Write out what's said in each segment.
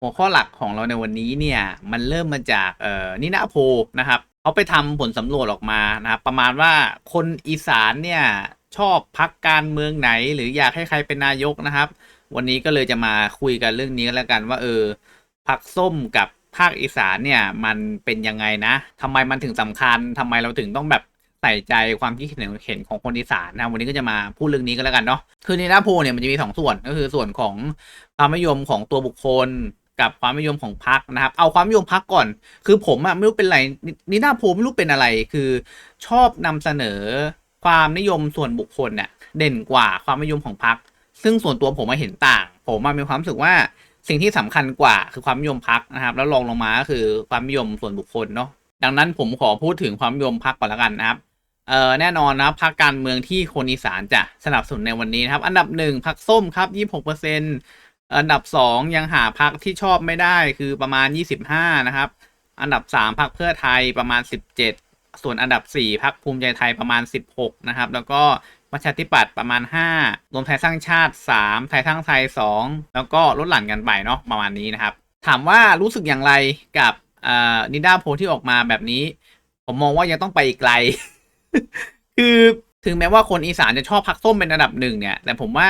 หัวข้อหลักของเราในวันนี้เนี่ยมันเริ่มมาจากเอ่อนินาโพนะครับเขาไปทำผลสำรวจออกมานะครับประมาณว่าคนอีสานเนี่ยชอบพักการเมืองไหน หรืออยากให้ใครเป็นนายกนะครับ วันนี้ก็เลยจะมาคุยกันเรื่องนี้แล้วกันว่าเออพักส้มกับภาคอีสานเนี่ยมันเป็นยังไงนะทำไมมันถึงสำคัญทำไมเราถึงต้องแบบใส่ใจความคิดเห็นเห็นของคนอีสานนะวันนี้ก็จะมาพูดเรื่องนี้กันแล้วกันเนาะคือในหน้าโพเนี่ยมันจะมีสองส่วนก็คือส่วนของความนิยมของตัวบุคคล กับความนิยมของพรรคนะครับ เอาความนิยมพรรคก่อน คือผมอะไม่รู้เป็นไรนี่หน้าโพไม่รู้เป็นอะไร คือชอบนำเสนอความนิยมส่วนบุคคลเนี่ยเด่นกว่าความนิยมของพรรคซึ่งส่วนตัวผมมาเห็นต่าง ผมมามีความรู้สึกว่าสิ่งที่สำคัญกว่าคือความนิยมพรรคนะครับ แล้วรองลงมาก็คือความนิยมส่วนบุคคลเนาะดังนั้นผมขอพูดถึงความนิยมพรรคก่อนละกันนะครับเอ่อแน่นอนนะพรรคการเมืองที่คนอีสานจะสนับสนุนในวันนี้นะครับ อันดับหนึ่งพรรคส้มครับยี่หกเปอร์เซ็นต์ อันดับสองยังหาพรรคที่ชอบไม่ได้คือประมาณยี่สิบห้านะครับ อันดับสามพรรคเพื่อไทยประมาณสิบเจ็ดส่วนอันดับสี่พรรคภูมิใจไทยประมาณสิบหกนะครับ แล้วก็ประชาธิปัตย์ประมาณห้ารวมไทยสร้างชาติสามไทยสร้างไทยสองแล้วก็ลดหลั่นกันไปเนาะประมาณนี้นะครับ ถามว่ารู้สึกอย่างไรกับนิด้าโพที่ออกมาแบบนี้ ผมมองว่ายังต้องไปอีกไกล คือถึงแม้ว่าคนอีสานจะชอบพักส้มเป็นอันดับหนึ่งเนี่ย แต่ผมว่า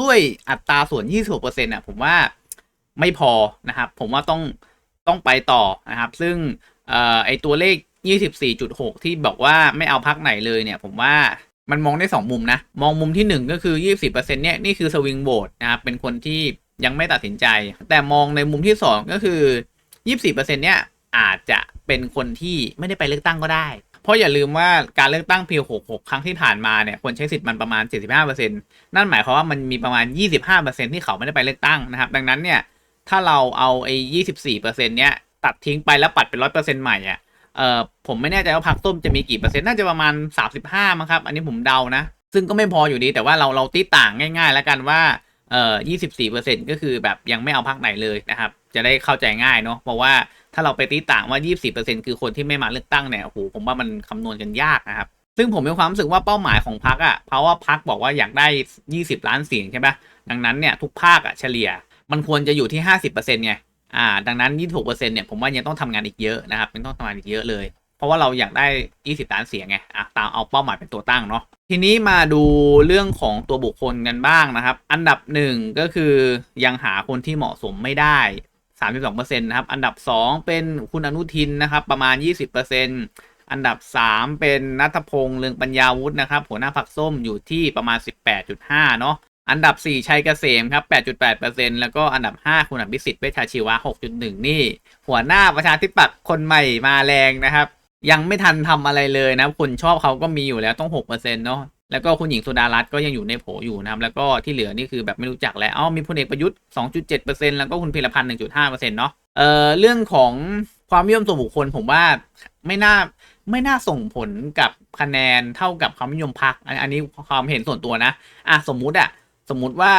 ด้วยอัตราส่วน 26%อะผมว่าไม่พอนะครับ ผมว่าต้องต้องไปต่อนะครับ ซึ่งออไอตัวเลข 24.6 ที่บอกว่าไม่เอาพักไหนเลยเนี่ย ผมว่ามันมองได้ 2 มุมนะ มองมุมที่ 1 ก็คือ20%เนี่ยนี่คือสวิงโหวตนะครับเป็นคนที่ยังไม่ตัดสินใจ แต่มองในมุมที่ 2 ก็คือ 24%เนี่ยอาจจะเป็นคนที่ไม่ได้ไปเลือกตั้งก็ได้ เพราะอย่าลืมว่าการเลือกตั้งปี66 ครั้งที่ผ่านมาเนี่ยคนใช้สิทธิ์มันประมาณ 75%นั่นหมายความว่ามันมีประมาณ 25%ที่เขาไม่ได้ไปเลือกตั้งนะครับ ดังนั้นเนี่ยถ้าเราเอาไอ้24%เนี้ยตัดทิ้งไปแล้วปัดเป็น 100%ใหม่อะเอ่อผมไม่แน่ใจว่าพักส้มจะมีกี่เปอร์เซ็นต์น่าจะประมาณ 35มั้งครับอันนี้ผมเดานะ ซึ่งก็ไม่พออยู่ดีแต่ว่าเราเราตีต่างง่าย ๆ แล้วกันว่าเอ่อ24%ก็คือแบบยังไม่เอาพักไหนเลยนะครับ จะได้เข้าใจง่ายเนาะเพราะว่า ถ้าเราไปตีต่างว่า 24%คือคนที่ไม่มาเลือกตั้งเนี่ยโอ้โหผมว่ามันคำนวณกันยากนะครับ ซึ่งผมมีความรู้สึกว่าเป้าหมายของพักอะเพราะว่าพักบอกว่าอยากได้ 20 ล้านเสียงใช่ปะดังนั้นเนี่ยทุกภาคอะเฉลี่ย มันควรจะอยู่ที่ 50%ไงอ่า ดังนั้น 26%เนี่ยผมว่ายังต้องทำงานอีกเยอะนะครับยังต้องทำงานอีกเยอะเลย เพราะว่าเราอยากได้ 20 ล้านเสียงไงอะตามเอาเป้าหมายเป็นตัวตั้งเนาะทีนี้มาดูเรื่องของตัวบุคคลกันบ้างนะครับ อันดับหนึ่งก็คือยังหาคนที่เหมาะสมไม่ได้ 32%นะครับ อันดับ 2 เป็นคุณอนุทินนะครับ ประมาณ 20%อันดับ 3 เป็นนัทพงษ์เรืองปัญญาวุฒินะครับ หัวหน้าพักส้มอยู่ที่ประมาณ 18.5 เนาะอันดับ 4 ชัยเกษมครับ 8.8%แล้วก็อันดับ 5 คุณอภิสิทธิ์เวชชาชีวะ 6.1 นี่ หัวหน้าประชาธิปัตย์คนใหม่มาแรงนะครับ ยังไม่ทันทำอะไรเลยนะคนชอบเขาก็มีอยู่แล้วต้อง 6%เนาะ แล้วก็คุณหญิงสุดารัตน์ก็ยังอยู่ในโผอยู่นะครับแล้วก็ที่เหลือนี่คือแบบไม่รู้จักแล้วอ๋อมีพลเอกประยุทธ์ 2.7%แล้วก็คุณพิรพันธ์1.5%เนาะเอ่อเรื่องของความนิยมส่วนบุคคลผมว่าไม่น่าไม่น่าส่งผลกับคะแนนเท่ากับความนิยมพรรคอันอันนี้ความเห็นส่วนตัวนะอะสมมุติอะสมมุติว่า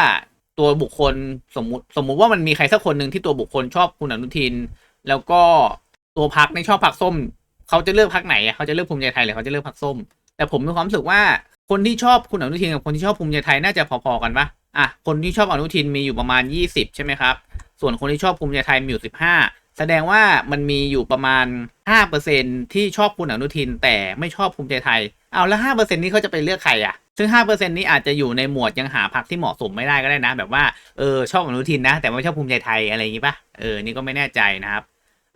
ตัวบุคคลสมมุติสมมุติว่ามันมีใครสักคนหนึ่งที่ตัวบุคคลชอบคุณอนุทิน แล้วก็ตัวพรรคในชอบพรรคส้ม เขาจะเลือกพรรคไหนเขาจะเลือกภูมิใจไทยหรือเขาจะเลือกพรรคส้ม แต่ผมมีความรู้สึกว่า คนที่ชอบคุณอนุทินกับคนที่ชอบภูมิใจไทยน่าจะพอๆกันปะอะคนที่ชอบอนุทินมีอยู่ประมาณ 20 ใช่ไหมครับ ส่วนคนที่ชอบภูมิใจไทยมีอยู่ 15 แสดงว่ามันมีอยู่ประมาณ 5%ที่ชอบคุณอนุทิน แต่ไม่ชอบภูมิใจไทย เอาแล้ว 5%นี้เขาจะไปเลือกใครอะซึ่ง 5%นี้อาจจะอยู่ในหมวดยังหาพรรคที่เหมาะสมไม่ได้ก็ได้นะ แบบว่าเออชอบอนุทินนะ แต่ไม่ชอบภูมิใจไทยอะไรอย่างงี้ปะเออนี่ก็ไม่แน่ใจนะครับ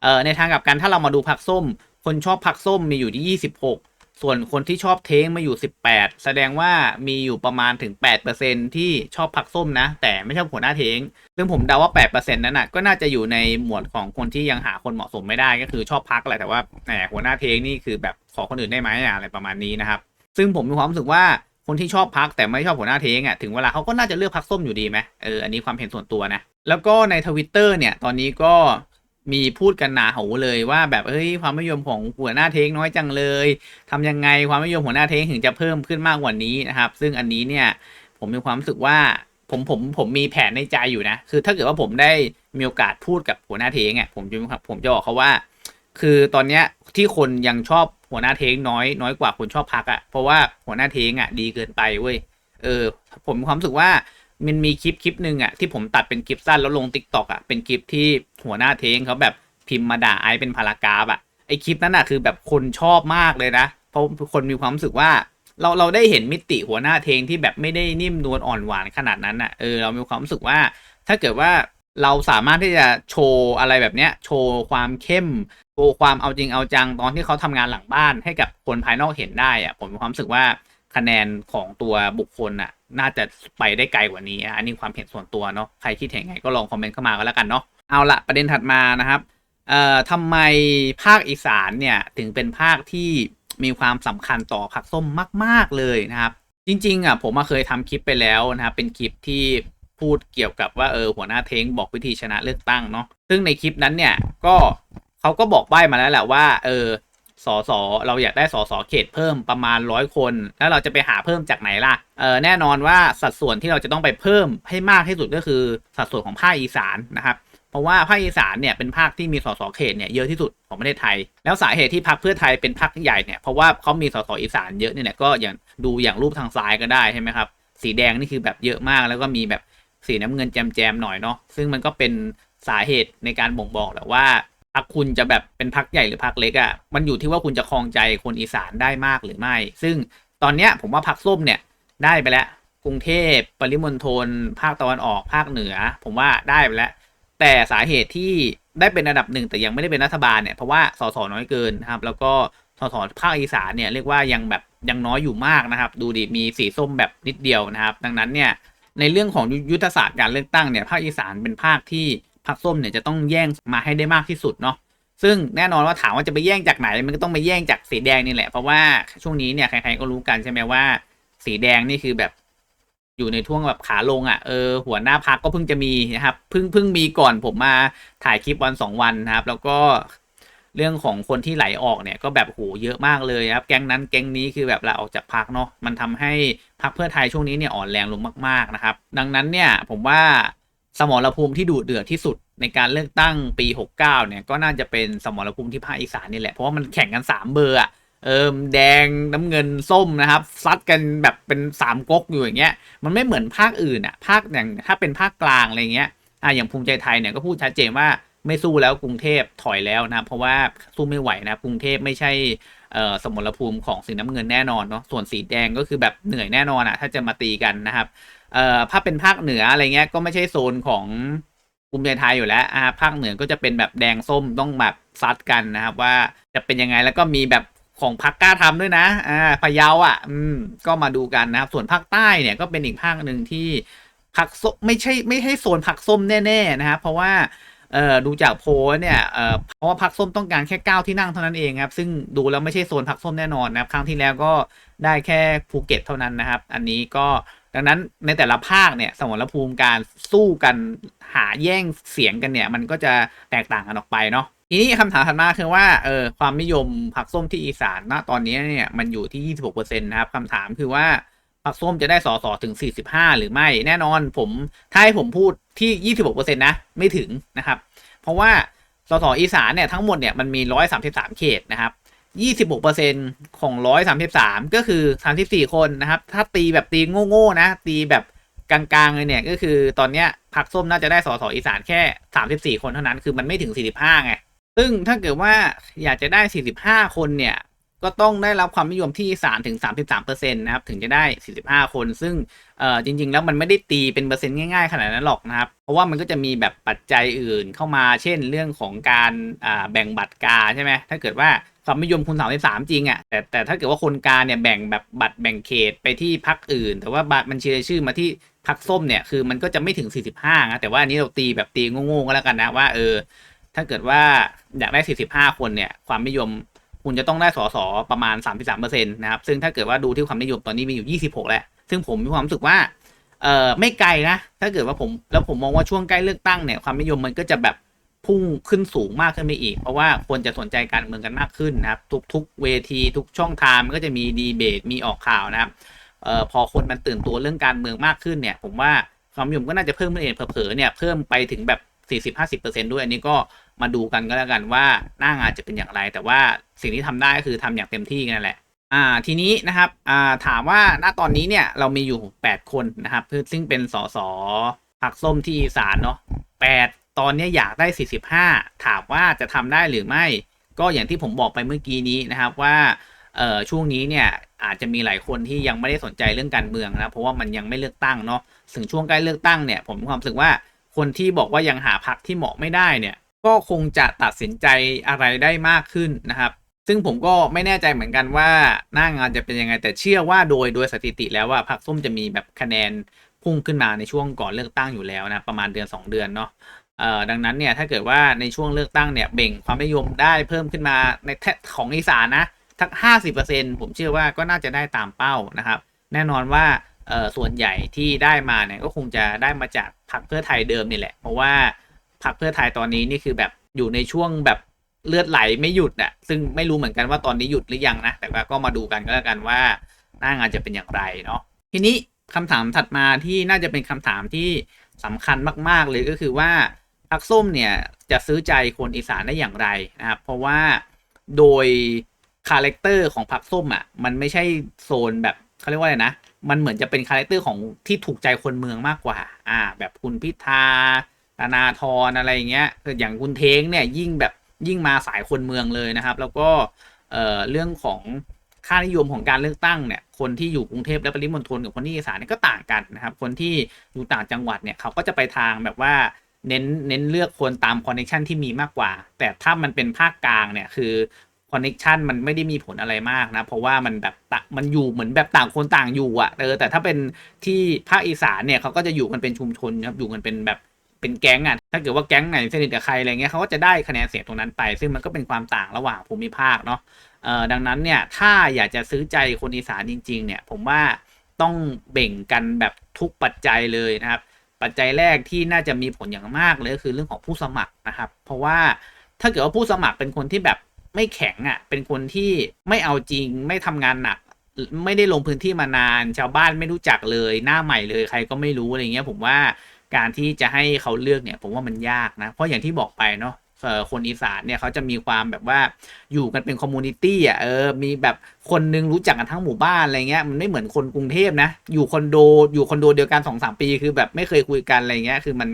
เออในทางกลับกันถ้าเรามาดูพรรคส้ม คนชอบพรรคส้มมีอยู่ที่ 26 ส่วนคนที่ชอบเท้งมาอยู่ 18 แสดงว่ามีอยู่ประมาณถึง 8%ที่ชอบพรรคส้มนะ แต่ไม่ชอบหัวหน้าเท้งซึ่งผมเดาว่า 8%นั้นน่ะก็น่าจะอยู่ในหมวดของคนที่ยังหาคนเหมาะสมไม่ได้ก็คือชอบพักแหละแต่ว่าแหมหัวหน้าเทงนี่คือแบบขอคนอื่นได้ไหมอะอะไรประมาณนี้นะครับ ซึ่งผมมีความรู้สึกว่าคนที่ชอบพักแต่ไม่ชอบหัวหน้าเทงอะถึงเวลาเขาก็น่าจะเลือกพักส้มอยู่ดีไหมเอออันนี้ความเห็นส่วนตัวนะแล้วก็ในทวิตเตอร์เนี่ยตอนนี้ก็ มีพูดกันหนาหูเลยว่าแบบเฮ้ยความนิยมของหัวหน้าเทงน้อยจังเลยทำยังไงความนิยมหัวหน้าเทงถึงจะเพิ่มขึ้นมากกว่านี้นะครับ ซึ่งอันนี้เนี่ยผมมีความรู้สึกว่าผมผมผมมีแผนในใจอยู่นะ คือถ้าเกิดว่าผมได้มีโอกาสพูดกับหัวหน้าเทงอะผมจะผมจะบอกเขาว่า คือตอนเนี้ยที่คนยังชอบหัวหน้าเทงน้อยน้อยกว่าคนชอบพักอะเพราะว่าหัวหน้าเทงอะดีเกินไปเว้ยเออ ผมมีความรู้สึกว่า มันมีคลิปคลิปหนึ่งอะที่ผมตัดเป็นคลิปสั้นแล้วลงติ๊กต็อกอะเป็นคลิปที่หัวหน้าเทงเขาแบบพิมพ์มาด่าไอเป็นพารากราฟอะไอคลิปนั้นอะคือแบบคนชอบมากเลยนะ เพราะคนมีความรู้สึกว่า เราเราได้เห็นมิติหัวหน้าเทงที่แบบไม่ได้นิ่มนวลอ่อนหวานขนาดนั้นอะเออเรามีความรู้สึกว่า ถ้าเกิดว่าเราสามารถที่จะโชว์อะไรแบบเนี้ยโชว์ความเข้มโชว์ความเอาจริงเอาจังตอนที่เขาทำงานหลังบ้านให้กับคนภายนอกเห็นได้อะผมมีความรู้สึกว่าคะแนนของตัวบุคคลน่ะ น่าจะไปได้ไกลกว่านี้อันนี้ความเห็นส่วนตัวเนาะใครคิดเห็นไงก็ลองคอมเมนต์เข้ามาก็แล้วกันเนาะเอาละประเด็นถัดมานะครับเอ่อทำไมภาคอีสานเนี่ยถึงเป็นภาคที่มีความสำคัญต่อผักส้มมาก ๆ เลยนะครับ จริง ๆอะผมมาเคยทำคลิปไปแล้วนะครับเป็นคลิปที่พูดเกี่ยวกับว่าเออหัวหน้าเทงบอกวิธีชนะเลือกตั้งเนาะซึ่งในคลิปนั้นเนี่ยก็เขาก็บอกใบ้มาแล้วแหละว่าเออ สสเราอยากได้สสเขตเพิ่มประมาณร้อยคน แล้วเราจะไปหาเพิ่มจากไหนล่ะเออแน่นอนว่าสัดส่วนที่เราจะต้องไปเพิ่มให้มากที่สุดก็คือสัดส่วนของภาคอีสานนะครับเพราะว่าภาคอีสานเนี่ยเป็นภาคที่มีสสเขตเนี่ยเยอะที่สุดของประเทศไทย แล้วสาเหตุที่พรรคเพื่อไทยเป็นพรรคใหญ่เนี่ยเพราะว่าเขามีสสอีสานเยอะเนี่ยก็อย่างดูอย่างรูปทางซ้ายก็ได้ใช่ไหมครับสีแดงนี่คือแบบเยอะมาก แล้วก็มีแบบสีน้ำเงินแจมๆหน่อยเนาะซึ่งมันก็เป็นสาเหตุในการบ่งบอกแหละว่า พรรคคุณจะแบบเป็นพรรคใหญ่หรือพรรคเล็กอะ่ะมันอยู่ที่ว่าคุณจะครองใจคนอีสานได้มากหรือไม่ ซึ่งตอนเนี้ยผมว่าพรรคส้มเนี่ยได้ไปแล้ว กรุงเทพปริมณฑลภาคตะวันออกภาคเหนือ ผมว่าได้ไปแล้ว แต่สาเหตุที่ได้เป็นอันดับหนึ่งแต่ยังไม่ได้เป็นรัฐบาลเนี่ยเพราะว่าสสน้อยเกินนะครับ แล้วก็สสภาคอีสานเนี่ยเรียกว่ายังแบบยังน้อยอยู่มากนะครับ ดูดิมีสีส้มแบบนิดเดียวนะครับ ดังนั้นเนี่ยในเรื่องของยุทธศาสตร์การเลือกตั้งเนี่ยภาคอีสานเป็นภาคที่ พรรคส้มเนี่ยจะต้องแย่งมาให้ได้มากที่สุดเนาะซึ่งแน่นอนว่าถามว่าจะไปแย่งจากไหน มันก็ต้องไปแย่งจากสีแดงนี่แหละ เพราะว่าช่วงนี้เนี่ยใครๆก็รู้กันใช่ไหมว่า สีแดงนี่คือแบบอยู่ในช่วงแบบขาลงอะ่ะเออหัวหน้าพักก็เพิ่งจะมีนะครับเพิ่งเพิ่งมีก่อนผมมาถ่ายคลิปวันสองวันนะครับ แล้วก็เรื่องของคนที่ไหลออกเนี่ยก็แบบโหเยอะมากเลยครับ แก๊งนั้นแก๊งนี้คือแบบลาออกจากพักเนาะมันทำให้พักเพื่อไทยช่วงนี้เนี่ยอ่อนแรงลงมากๆนะครับ ดังนั้นเนี่ยผมว่า สมรภูมิที่ดุเดือดที่สุดในการเลือกตั้งปี 69 เนี่ย ก็น่าจะเป็นสมรภูมิที่ภาคอีสานนี่แหละ เพราะว่ามันแข่งกัน 3 เบอร์อะเอิมแดงน้ำเงินส้มนะครับซัดกันแบบเป็นสามก๊กอยู่อย่างเงี้ยมันไม่เหมือนภาคอื่นอะภาคอย่างถ้าเป็นภาคกลางอะไรเงี้ยอะอย่างภูมิใจไทยเนี่ยก็พูดชัดเจนว่าไม่สู้แล้วกรุงเทพถอยแล้วนะเพราะว่าสู้ไม่ไหวนะกรุงเทพไม่ใช่ เอ่อสมรภูมิของสีน้ำเงินแน่นอนเนาะส่วนสีแดงก็คือแบบเหนื่อยแน่นอนอะถ้าจะมาตีกันนะครับเอ่อถ้าเป็นภาคเหนืออะไรเงี้ยก็ไม่ใช่โซนของภูมิใจไทยอยู่แล้วอ่าภาคเหนือก็จะเป็นแบบแดงส้มต้องแบบซัดกันนะครับว่าจะเป็นยังไงแล้วก็มีแบบของพักกล้าทำด้วยนะอ่าพะเยาอะ อืมก็มาดูกันนะครับ ส่วนภาคใต้เนี่ยก็เป็นอีกภาคหนึ่งที่ผักส้มไม่ใช่ไม่ใช่โซนผักส้มแน่ ๆ นะครับเพราะว่า เอ่อดูจากโพเนี่ยเอ่อเพราะว่าพักส้มต้องการแค่เก้าที่นั่งเท่านั้นเองครับ ซึ่งดูแล้วไม่ใช่โซนผักส้มแน่นอนนะครับ ครั้งที่แล้วก็ได้แค่ภูเก็ตเท่านั้นนะครับ อันนี้ก็ดังนั้นในแต่ละภาคเนี่ยสมรภูมิการสู้กันหาแย่งเสียงกันเนี่ย มันก็จะแตกต่างกันออกไปเนาะทีนี้คำถามถัดมาคือว่าเออความนิยมผักส้มที่อีสานณตอนนี้เนี่ยมันอยู่ที่ 26%นะครับคำถามคือว่า ผักส้มจะได้สอสอถึง 45 หรือไม่แน่นอนผมถ้าให้ผมพูดที่ 26%นะไม่ถึงนะครับ เพราะว่าสสอีสานเนี่ยทั้งหมดเนี่ยมันมี 133 เขตนะครับ 26%ของ 133 ก็คือ 34 คนนะครับ ถ้าตีแบบตีโง่ๆนะ ตีแบบกลางๆเลยเนี่ยก็คือตอนเนี้ยพักส้มน่าจะได้สสอีสานแค่ 34 คนเท่านั้นคือมันไม่ถึง 45 ไง ซึ่งถ้าเกิดว่าอยากจะได้ 45 คนเนี่ย ก็ต้องได้รับความนิยมที่ 3 ถึง 33%นต์นะครับ ถึงจะได้ 45 คน ซึ่งเอ่อจริง ๆ แล้วมันไม่ได้ตีเป็นเปอร์เซ็นต์ง่าย ๆ ขนาดนั้นหรอกนะครับ เพราะว่ามันก็จะมีแบบปัจจัยอื่นเข้ามา เช่นเรื่องของการอ่าแบ่งบัตรกาใช่ไหมถ้าเกิดว่าความนิยมคุณ33 จริงอะ่ะแต่แต่ถ้าเกิดว่าคนกาเนี่ยแบ่งแบบบัตรแบ่งเขตไปที่พักอื่น แต่ว่าบัตรบัญชีรายชื่อมาที่พักส้มเนี่ยคือมันก็จะไม่ถึง 45นะแต่ว่าอันนี้เราตีแบบตีโง่ๆก็แล้วกันนะว่าเออถ้าเกิดว่าอยากได้ 45 คนเนี่ยความนิยม คุณจะต้องได้สสประมาณ 33%นะครับ ซึ่งถ้าเกิดว่าดูที่ความนิยมตอนนี้มีอยู่ 26 แล้ว ซึ่งผมมีความรู้สึกว่า เออไม่ไกลนะ ถ้าเกิดว่าผม แล้วผมมองว่าช่วงใกล้เลือกตั้งเนี่ย ความนิยมมันก็จะแบบพุ่งขึ้นสูงมากขึ้นไปอีก เพราะว่าคนจะสนใจการเมืองกันมากขึ้นนะครับ ทุกทุกเวที ทุกช่องทางมันก็จะมีดีเบต มีออกข่าวนะครับ เอ่อ พอคนมันตื่นตัวเรื่องการเมืองมากขึ้นเนี่ย ผมว่าความนิยมก็น่าจะเพิ่มขึ้นเองเผลอๆเนี่ย เพิ่มไปถึงแบบ 40-50%ด้วย อันนี้ก็ มาดูกันก็แล้วกันว่าหน้างานจะเป็นอย่างไร แต่ว่าสิ่งที่ทำได้ก็คือทำอย่างเต็มที่กันแหละอ่าทีนี้นะครับอ่าถามว่าณตอนนี้เนี่ยเรามีอยู่ 8 คนนะครับซึ่งเป็นสสผักส้มที่อีสานเนาะ8ตอนนี้อยากได้ 45 ถามว่าจะทำได้หรือไม่ ก็อย่างที่ผมบอกไปเมื่อกี้นี้นะครับว่าเอ่อช่วงนี้เนี่ยอาจจะมีหลายคนที่ยังไม่ได้สนใจเรื่องการเมืองนะเพราะว่ามันยังไม่เลือกตั้งเนาะถึงช่วงใกล้เลือกตั้งเนี่ยผมมีความรู้สึกว่าคนที่บอกว่ายังหาพักที่เหมาะไม่ได้เนี่ย ก็คงจะตัดสินใจอะไรได้มากขึ้นนะครับ ซึ่งผมก็ไม่แน่ใจเหมือนกันว่าหน้างานจะเป็นยังไงแต่เชื่อว่าโดยโดยสถิติแล้วว่าพรรคส้มจะมีแบบคะแนนพุ่งขึ้นมาในช่วงก่อนเลือกตั้งอยู่แล้วนะประมาณเดือน 2 เดือนเนาะเอ่อดังนั้นเนี่ยถ้าเกิดว่าในช่วงเลือกตั้งเนี่ยเบ่งความนิยมได้เพิ่มขึ้นมาในแทของอีสานนะทัก 50%ผมเชื่อว่าก็น่าจะได้ตามเป้านะครับ แน่นอนว่าเอ่อส่วนใหญ่ที่ได้มาเนี่ยก็คงจะได้มาจากพรรคเพื่อไทยเดิมนี่แหละ เพราะว่า พรรคเพื่อไทยตอนนี้นี่คือแบบอยู่ในช่วงแบบเลือดไหลไม่หยุดอะซึ่งไม่รู้เหมือนกันว่าตอนนี้หยุดหรือยังนะ แต่ว่าก็มาดูกันก็แล้วกันว่าหน้างานจะเป็นอย่างไรเนาะ ทีนี้คำถามถัดมาที่น่าจะเป็นคำถามที่สำคัญมาก ๆ เลยก็คือว่าพรรคส้มเนี่ยจะซื้อใจคนอีสานได้อย่างไรนะครับ เพราะว่าโดยคาแรคเตอร์ของพรรคส้มอะมันไม่ใช่โซนแบบเขาเรียกว่าอะไรนะ มันเหมือนจะเป็นคาแรคเตอร์ของที่ถูกใจคนเมืองมากกว่า อ่า แบบคุณพิธา ธนาธรอะไรอย่างเงี้ยคืออย่างคุณเทงเนี่ยยิ่งแบบยิ่งมาสายคนเมืองเลยนะครับ แล้วก็เอ่อเรื่องของค่านิยมของการเลือกตั้งเนี่ยคนที่อยู่กรุงเทพและปริมณฑลกับคนที่อีสานเนี่ยก็ต่างกันนะครับ คนที่อยู่ต่างจังหวัดเนี่ยเขาก็จะไปทางแบบว่าเน้นเน้นเลือกคนตามคอนเนคชันที่มีมากกว่า แต่ถ้ามันเป็นภาคกลางเนี่ยคือคอนเนคชันมันไม่ได้มีผลอะไรมากนะ เพราะว่ามันแบบมันอยู่เหมือนแบบต่างคนต่างอยู่อะเออแต่ถ้าเป็นที่ภาคอีสานเนี่ยเขาก็จะอยู่กันเป็นชุมชนครับอยู่กันเป็นแบบ เป็นแก๊งอะถ้าเกิดว่าแก๊งไหนสนิทกับใครอะไรเงี้ยเขาก็จะได้คะแนนเสียงตรงนั้นไป ซึ่งมันก็เป็นความต่างระหว่างภูมิภาคเนาะเออดังนั้นเนี่ยถ้าอยากจะซื้อใจคนอีสานจริง ๆ เนี่ย ผมว่าต้องเบ่งกันแบบทุกปัจจัยเลยนะครับ ปัจจัยแรกที่น่าจะมีผลอย่างมากเลยก็คือเรื่องของผู้สมัครนะครับ เพราะว่าถ้าเกิดว่าผู้สมัครเป็นคนที่แบบไม่แข็งอะ่ะ เป็นคนที่ไม่เอาจริง ไม่ทำงานหนัก ไม่ได้ลงพื้นที่มานาน ชาวบ้านไม่รู้จักเลย หน้าใหม่เลย ใครก็ไม่รู้อะไรเงี้ย ผมว่า การที่จะให้เขาเลือกเนี่ยผมว่ามันยากนะ เพราะอย่างที่บอกไปเนาะคนอีสานเนี่ยเขาจะมีความแบบว่าอยู่กันเป็นคอมมูนิตี้อะเออมีแบบคนนึงรู้จักกันทั้งหมู่บ้านอะไรเงี้ยมันไม่เหมือนคนกรุงเทพนะ อยู่คอนโดอยู่คอนโดเดียวกันสองสามปี คือแบบไม่เคยคุยกันอะไรเงี้ยคือมัน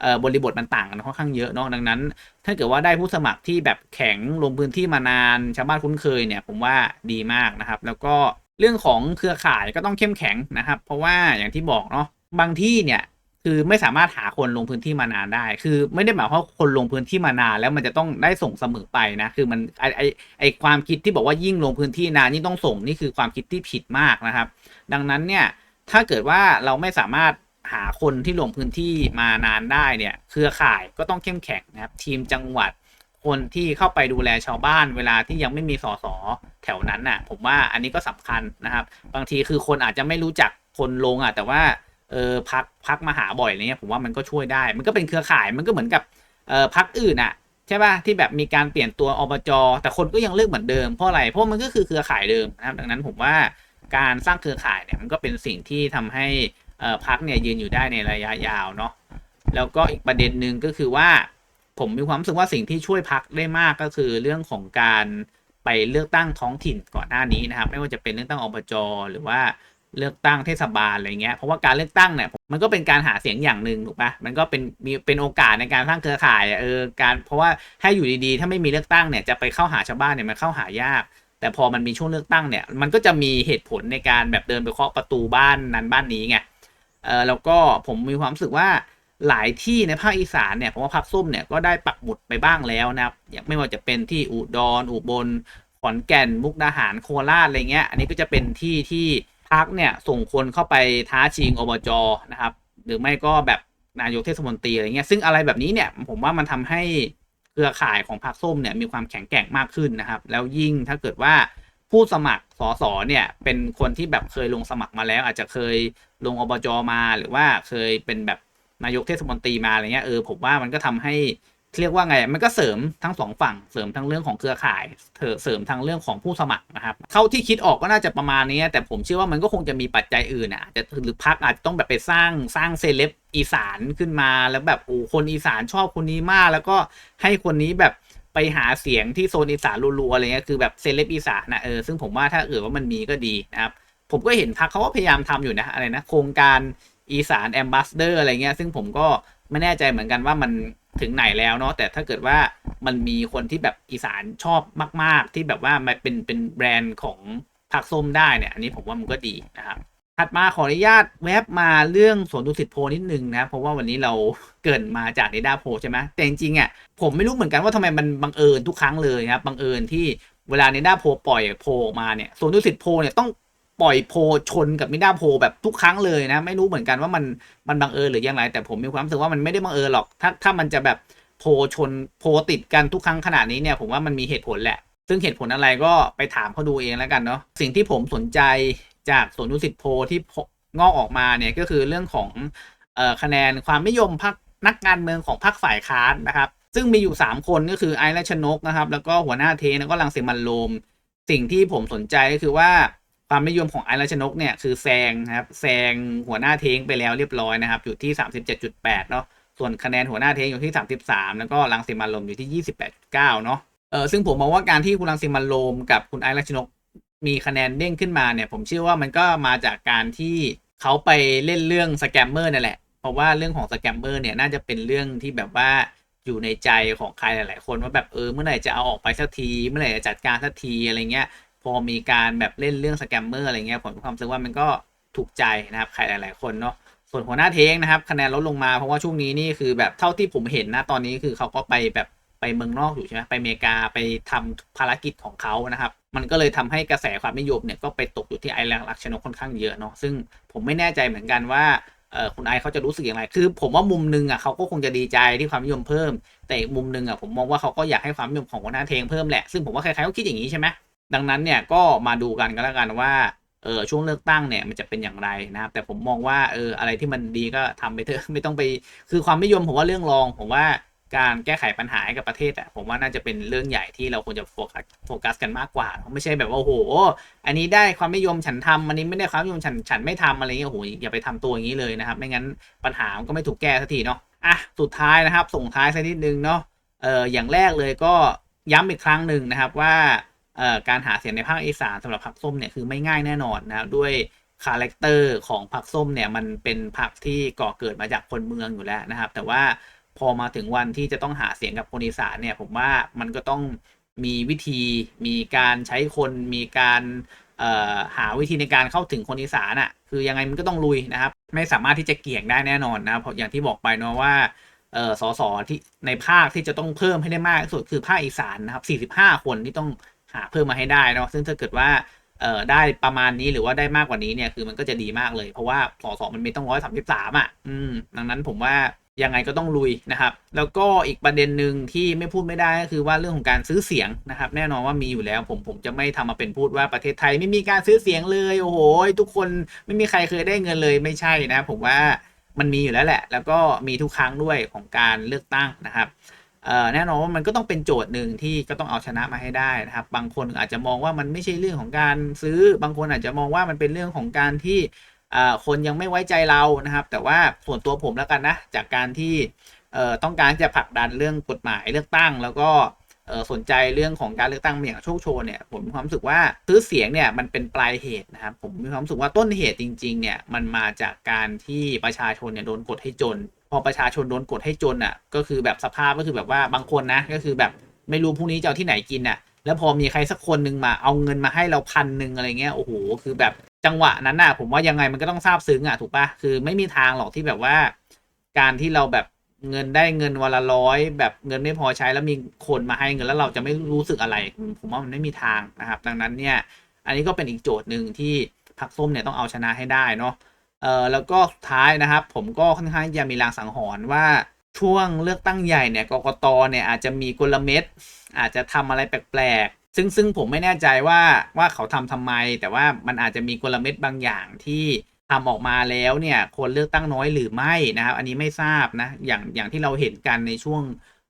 เออบริบทมันต่างกันค่อนข้างเยอะเนาะดังนั้น ถ้าเกิดว่าได้ผู้สมัครที่แบบแข็งลงพื้นที่มานานชาวบ้านคุ้นเคยเนี่ย ผมว่าดีมากนะครับ แล้วก็เรื่องของเครือข่ายก็ต้องเข้มแข็งนะครับ เพราะว่าอย่างที่บอกเนาะบางที่เนี่ย คือไม่สามารถหาคนลงพื้นที่มานานได้ คือไม่ได้หมายความว่าคนลงพื้นที่มานานแล้วมันจะต้องได้ส่งเสมอไปนะ คือมันไอไอไอความคิดที่บอกว่ายิ่งลงพื้นที่นานยิ่งต้องส่งนี่คือความคิดที่ผิดมากนะครับ ดังนั้นเนี่ยถ้าเกิดว่าเราไม่สามารถหาคนที่ลงพื้นที่มานานได้เนี่ยเครือข่ายก็ต้องเข้มแข็งนะครับ ทีมจังหวัดคนที่เข้าไปดูแลชาวบ้านเวลาที่ยังไม่มีสสแถวนั้นน่ะ ผมว่าอันนี้ก็สำคัญนะครับ บางทีคือคนอาจจะไม่รู้จักคนลงอะแต่ว่า เออพักพักมาหาบ่อยอะไรเงี้ยผมว่ามันก็ช่วยได้ มันก็เป็นเครือข่ายมันก็เหมือนกับเออพักอื่นอะใช่ป่ะที่แบบมีการเปลี่ยนตัวอบจแต่คนก็ยังเลือกเหมือนเดิมเพราะอะไรเพราะมันก็คือเครือข่ายเดิมนะครับดังนั้นผมว่าการสร้างเครือข่ายเนี่ยมันก็เป็นสิ่งที่ทำให้เออพักเนี่ยยืนอยู่ได้ในระยะยาวเนาะแล้วก็อีกประเด็นหนึ่งก็คือว่า ผมมีความรู้สึกว่าสิ่งที่ช่วยพักได้มากก็คือเรื่องของการไปเลือกตั้งท้องถิ่นก่อนหน้านี้นะครับ ไม่ว่าจะเป็นเลือกตั้งอบจหรือว่า เลือกตั้งเทศบาลอะไรเงี้ยเพราะว่าการเลือกตั้งเนี่ยมันก็เป็นการหาเสียงอย่างหนึ่งถูกปะมันก็เป็นมีเป็นโอกาสในการสร้างเครือข่ายเออการเพราะว่าให้อยู่ดีๆ ถ้าไม่มีเลือกตั้งเนี่ยจะไปเข้าหาชาวบ้านเนี่ยมันเข้าหายาก แต่พอมันมีช่วงเลือกตั้งเนี่ยมันก็จะมีเหตุผลในการแบบเดินไปเคาะประตูบ้านนั้นบ้านนี้ไงเออแล้วก็ผมมีความรู้สึกว่าหลายที่ในภาคอีสานเนี่ยผมว่าพรรคส้มเนี่ยก็ได้ปักหมุดไปบ้างแล้วนะครับไม่ว่าจะเป็นที่อุดรอุบลขอนแก่นมุกดาหารโคราชอะไรเงี้ย อันนี้ก็จะเป็นที่ที่ พรรคเนี่ยส่งคนเข้าไปท้าชิงอบจนะครับ หรือไม่ก็แบบนายกเทศมนตรีอะไรเงี้ยซึ่งอะไรแบบนี้เนี่ยผมว่ามันทำให้เครือข่ายของพรรคส้มเนี่ยมีความแข็งแกร่งมากขึ้นนะครับ แล้วยิ่งถ้าเกิดว่าผู้สมัครสสเนี่ยเป็นคนที่แบบเคยลงสมัครมาแล้ว อาจจะเคยลงอบจมา หรือว่าเคยเป็นแบบนายกเทศมนตรีมาอะไรเงี้ยเออผมว่ามันก็ทำให้ เรียกว่าไง มันก็เสริมทั้งสองฝั่ง เสริมทั้งเรื่องของเครือข่ายเสริมทั้งเรื่องของผู้สมัครนะครับ เท่าที่คิดออกก็น่าจะประมาณนี้ แต่ผมเชื่อว่ามันก็คงจะมีปัจจัยอื่นอะจะหรือพักอาจจะต้องแบบไปสร้างสร้างเซเลบอีสานขึ้นมา แล้วแบบโอ้คนอีสานชอบคนนี้มาก แล้วก็ให้คนนี้แบบไปหาเสียงที่โซนอีสานรัวๆอะไรเงี้ย คือแบบเซเลบอีสานนะเออ ซึ่งผมว่าถ้าเกิดว่ามันมีก็ดีนะครับ ผมก็เห็นพักเขาก็พยายามทำอยู่นะอะไรนะ โครงการอีสานแอมบาสเดอร์อะไรเงี้ย ซึ่งผมก็ไม่แน่ใจเหมือนกันว่ามัน ถึงไหนแล้วเนาะแต่ถ้าเกิดว่ามันมีคนที่แบบอีสานชอบมาก ๆ ที่แบบว่ามันเป็นเป็นแบรนด์ของผักส้มได้เนี่ย อันนี้ผมว่ามันก็ดีนะครับถัดมาขออนุญาตแวบมาเรื่องสวนดุสิตโพนิดนึงนะ เพราะว่าวันนี้เราเกินมาจากในดาโพใช่ไหมแต่จริงๆอะผมไม่รู้เหมือนกันว่าทำไมมันบังเอิญทุกครั้งเลยนะครับบังเอิญที่เวลาในดาโพปล่อยโพออกมาเนี่ยสวนดุสิตโพเนี่ยต้อง ปล่อยโพชนกับมิด้าโพแบบทุกครั้งเลยนะ ไม่รู้เหมือนกันว่ามันมันบังเอิญหรือยังไงแต่ผมมีความรู้สึกว่ามันไม่ได้บังเอิญหรอก ถ้าถ้ามันจะแบบโพชนโพติดกันทุกครั้งขนาดนี้เนี่ยผมว่ามันมีเหตุผลแหละ ซึ่งเหตุผลอะไรก็ไปถามเขาดูเองแล้วกันเนาะสิ่งที่ผมสนใจจากสวนุสิตโพที่งอกออกมาเนี่ยก็คือเรื่องของออคะแนนความนิยมพรรคนักการเมืองของพรรคฝ่ายค้านนะครับ ซึ่งมีอยู่ 3 คนก็คือไอซ์และชนกนะครับ แล้วก็หัวหน้าเทแล้วก็ลังสิมันโรมสิ่งที่ผมสนใจก็คือว่า ความนิยมของไอซ์และชนกเนี่ยคือแซงนะครับแซงหัวหน้าเทงไปแล้วเรียบร้อยนะครับ อยู่ที่ 37.8เนาะส่วนคะแนนหัวหน้าเทงอยู่ที่ 33 แล้วก็ลังสิมันโรมอยู่ที่ 28.9 เนาะเออซึ่งผมมองว่าการที่คุณลังสิมันโรมกับคุณไอซ์และชนกมีคะแนนเด้งขึ้นมาเนี่ย ผมเชื่อว่ามันก็มาจากการที่เขาไปเล่นเรื่องสแกมเมอร์นั่นแหละเพราะว่าเรื่องของสแกมเมอร์เนี่ยน่าจะเป็นเรื่องที่แบบว่าอยู่ในใจของใครหลาย ๆ คนว่าแบบเออเมื่อไหร่จะเอาออกไปสักที เมื่อไหร่จะจัดการสักทีอะไรเงี้ย พอมีการแบบเล่นเรื่องสแกมเมอร์อะไรเงี้ยผมมีความรู้สึกว่ามันก็ถูกใจนะครับใครหลาย ๆ คนเนาะส่วนหัวหน้าเทงนะครับคะแนนลดลงมาเพราะว่าช่วงนี้นี่คือแบบเท่าที่ผมเห็นนะตอนนี้คือเขาก็ไปแบบไปเมืองนอกอยู่ใช่ไหมไปอเมริกาไปทำภารกิจของเขานะครับ มันก็เลยทำให้กระแสความนิยมเนี่ยก็ไปตกอยู่ที่ไอแลนด์ลักชนกค่อนข้างเยอะเนาะซึ่งผมไม่แน่ใจเหมือนกันว่าเออคุณไอเขาจะรู้สึกอย่างไร คือผมว่ามุมหนึงอะเขาก็คงจะดีใจที่ความนิยมเพิ่ม แต่อีกมุมหนึงอะผมมองว่าเขาก็อยากให้ความนิยมของหัวหน้าเทงเพิ่มแหละ ซึ่งผมว่าใครๆก็คิดอย่างนี้ใช่ไหม ดังนั้นเนี่ยก็มาดูกันก็แล้วกันว่าเออช่วงเลือกตั้งเนี่ยมันจะเป็นอย่างไรนะครับ แต่ผมมองว่าเอออะไรที่มันดีก็ทำไปเถอะไม่ต้องไป คือความนิยมผมว่าเรื่องรอง ผมว่าการแก้ไขปัญหาให้กับประเทศอะผมว่าน่าจะเป็นเรื่องใหญ่ที่เราควรจะโฟกัสโฟกัสกันมากกว่า ไม่ใช่แบบว่าโอ้โห อันนี้ได้ความนิยมฉันทำอันนี้ไม่ได้ความนิยมฉันฉันไม่ทำอะไรเงี้ยโอ้โหอย่าไปทำตัวอย่างนี้เลยนะครับ ไม่งั้นปัญหามันก็ไม่ถูกแก้สักทีเนาะอะสุดท้ายนะครับ ส่งท้ายสักนิดนึงเนาะเอออย่างแรกเลยก็ย้ำอีกครั้งหนึ่งนะครับว่า การหาเสียงในภาคอีสานสำหรับพรรคส้มเนี่ยคือไม่ง่ายแน่นอนนะครับด้วยคาแรคเตอร์ของพรรคส้มเนี่ยมันเป็นพรรคที่ก่อเกิดมาจากคนเมืองอยู่แล้วนะครับ แต่ว่าพอมาถึงวันที่จะต้องหาเสียงกับคนอีสานเนี่ยผมว่ามันก็ต้องมีวิธีมีการใช้คนมีการหาวิธีในการเข้าถึงคนอีสานอะ่ะคือยังไงมันก็ต้องลุยนะครับ ไม่สามารถที่จะเกี่ยงได้แน่นอนนะครับเพราะอย่างที่บอกไปเนาะว่าเอสสที่ในภาคที่จะต้องเพิ่มให้ได้มากที่สุดคือภาคอีสานนะครับ 45 คนที่ต้อง หาเพิ่มมาให้ได้เนาะซึ่งถ้าเกิดว่าเอ่อได้ประมาณนี้หรือว่าได้มากกว่านี้เนี่ยคือมันก็จะดีมากเลย เพราะว่าสอสมันมีต้องร้อยสามสิบสามอะ อืม ดังนั้นผมว่ายังไงก็ต้องลุยนะครับ แล้วก็อีกประเด็นหนึ่งที่ไม่พูดไม่ได้ก็คือว่าเรื่องของการซื้อเสียงนะครับ แน่นอนว่ามีอยู่แล้ว ผมผมจะไม่ทำมาเป็นพูดว่าประเทศไทยไม่มีการซื้อเสียงเลยโอ้โหทุกคนไม่มีใครเคยได้เงินเลยไม่ใช่นะ ผมว่ามันมีอยู่แล้วแหละ แล้วก็มีทุกครั้งด้วยของการเลือกตั้งนะครับ แน่นอนว่ามันก็ต้องเป็นโจทย์หนึ่งที่ก็ต้องเอาชนะมาให้ได้นะครับ บางคนอาจจะมองว่ามันไม่ใช่เรื่องของการซื้อ บางคนอาจจะมองว่ามันเป็นเรื่องของการที่คนยังไม่ไว้ใจเรานะครับ แต่ว่าส่วนตัวผมแล้วกันนะ จากการที่ต้องการจะผลักดันเรื่องกฎหมายเลือกตั้ง แล้วก็สนใจเรื่องของการเลือกตั้งอย่างโชคโชนเนี่ยผมมีความรู้สึกว่าซื้อเสียงเนี่ยมันเป็นปลายเหตุนะครับผมมีความรู้สึกว่าต้นเหตุจริงๆเนี่ยมันมาจากการที่ประชาชนเนี่ยโดนกดให้จน อประชาชนโดนกดให้จนอะ ก็คือแบบสภาพก็คือแบบว่าบางคนนะ ก็คือแบบไม่รู้พรุ่งนี้จะเอาที่ไหนกินอะ แล้วพอมีใครสักคนหนึ่งมาเอาเงินมาให้เราพันหนึ่งอะไรเงี้ยโอ้โหคือแบบจังหวะนั้นน่ะ ผมว่ายังไงมันก็ต้องซาบซึ้งอะถูกปะคือไม่มีทางหรอกที่แบบว่า การที่เราแบบเงินได้เงินวันละร้อยแบบเงินไม่พอใช้แล้วมีคนมาให้เงินแล้วเราจะไม่รู้สึกอะไร ผมว่ามันไม่มีทางนะครับ ดังนั้นเนี่ย อันนี้ก็เป็นอีกโจทย์หนึ่งที่พรรคส้มเนี่ยต้องเอาชนะให้ได้เนาะ เอ่อแล้วก็สุดท้ายนะครับ ผมก็ค่อนข้างจะมีรางสังหรณ์ว่าช่วงเลือกตั้งใหญ่เนี่ยกกตเนี่ยอาจจะมีกลเม็ดอาจจะทำอะไรแปลกๆ ซึ่งซึ่งผมไม่แน่ใจว่าว่าเขาทำทำไม แต่ว่ามันอาจจะมีกลเม็ดบางอย่างที่ทำออกมาแล้วเนี่ยคนเลือกตั้งน้อยหรือไม่นะครับ อันนี้ไม่ทราบนะอย่างอย่างที่เราเห็นกันในช่วง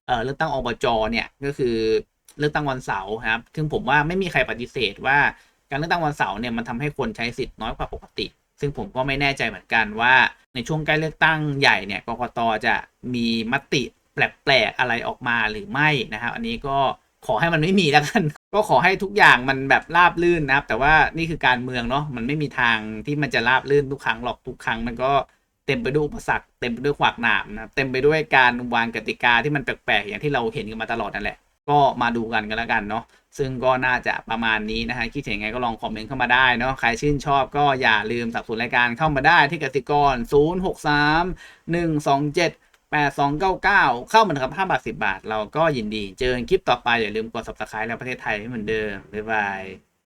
เอ่อเลือกตั้งอบจเนี่ยก็คือเลือกตั้งวันเสาร์ครับ ซึ่งผมว่าไม่มีใครปฏิเสธว่าการเลือกตั้งวันเสาร์เนี่ยมันทำให้คนใช้สิทธิ์น้อยกว่าปกติ ซึ่งผมก็ไม่แน่ใจเหมือนกันว่าในช่วงใกล้เลือกตั้งใหญ่เนี่ยกกตจะมีมติแปลกๆอะไรออกมาหรือไม่นะครับอันนี้ก็ขอให้มันไม่มีแล้วกัน ก็ขอให้ทุกอย่างมันแบบราบลื่นนะครับ แต่ว่านี่คือการเมืองเนาะมันไม่มีทางที่มันจะราบลื่นทุกครั้งหรอกทุกครั้ง มันก็เต็มไปด้วยอุปสรรคเต็มไปด้วยขวากหนามนะครับเต็มไปด้วยการวางกติกาที่มันแปลกๆอย่างที่เราเห็นกันมาตลอดนั่นแหละ ก็มาดูกันกันแล้วกันเนาะซึ่งก็น่าจะประมาณนี้นะฮะคิดเห็นยังไงก็ลองคอมเมนต์เข้ามาได้เนาะใครชื่นชอบก็อย่าลืมสับสนรายการเข้ามาได้ที่กติกร 0 6 3 1 2 7 8 2 9 9 เข้ามาเถอนครับ5บาท 10 บาท เราก็ยินดี เจอคลิปต่อไปอย่าลืมกด subscribe แล้วประเทศไทยให้เหมือนเดิม บ๊ายบาย